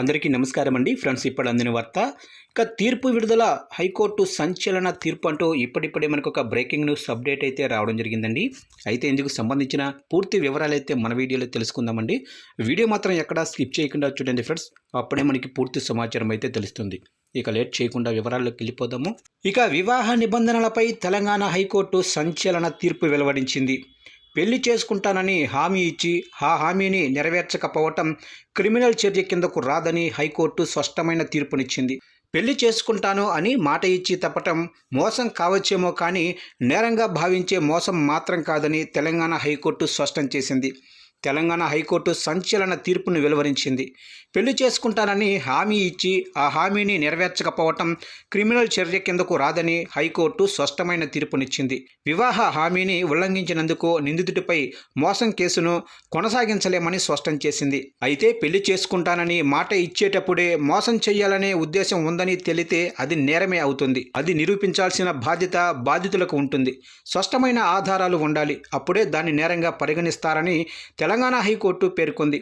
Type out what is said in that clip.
అందరికీ నమస్కారం అండి ఫ్రెండ్స్ ఇప్పుడు అందిన వార్త. ఇక తీర్పు విడుదల హైకోర్టు సంచలన తీర్పు అంటూ ఇప్పటిప్పుడే మనకు ఒక బ్రేకింగ్ న్యూస్ అప్డేట్ అయితే రావడం జరిగిందండి. అయితే ఇందుకు సంబంధించిన పూర్తి వివరాలు అయితే మన వీడియోలో తెలుసుకుందామండి. వీడియో మాత్రం ఎక్కడా స్కిప్ చేయకుండా చూడండి ఫ్రెండ్స్. అప్పుడే మనకి పూర్తి సమాచారం అయితే తెలుస్తుంది. ఇక లేట్ చేయకుండా వివరాల్లోకి వెళ్ళిపోదాము. ఇక వివాహ నిబంధనలపై తెలంగాణ హైకోర్టు సంచలన తీర్పు వెలువడించింది. పెళ్ళి చేసుకుంటానని హామీ ఇచ్చి ఆ హామీని నెరవేర్చకపోవటం క్రిమినల్ చర్య కిందకు రాదని హైకోర్టు స్పష్టమైన తీర్పునిచ్చింది. పెళ్ళి చేసుకుంటాను అని మాట ఇచ్చి తప్పటం మోసం కావచ్చేమో కానీ నేరంగా భావించే మోసం మాత్రం కాదని తెలంగాణ హైకోర్టు స్పష్టం చేసింది. తెలంగాణ హైకోర్టు సంచలన తీర్పును వెలువరించింది. పెళ్ళి చేసుకుంటానని హామీ ఇచ్చి ఆ హామీని నెరవేర్చకపోవటం క్రిమినల్ చర్య కిందకు రాదని హైకోర్టు స్పష్టమైన తీర్పునిచ్చింది. వివాహ హామీని ఉల్లంఘించినందుకు నిందితుడిపై మోసం కేసును కొనసాగించలేమని స్పష్టం చేసింది. అయితే పెళ్ళి చేసుకుంటానని మాట ఇచ్చేటప్పుడే మోసం చేయాలనే ఉద్దేశం ఉందని తెలితే అది నేరమే అవుతుంది. అది నిరూపించాల్సిన బాధ్యత బాధితులకు ఉంటుంది. స్పష్టమైన ఆధారాలు ఉండాలి. అప్పుడే దాన్ని నేరంగా పరిగణిస్తారని తెలంగాణ తెలంగాణ హైకోర్టు పేర్కొంది.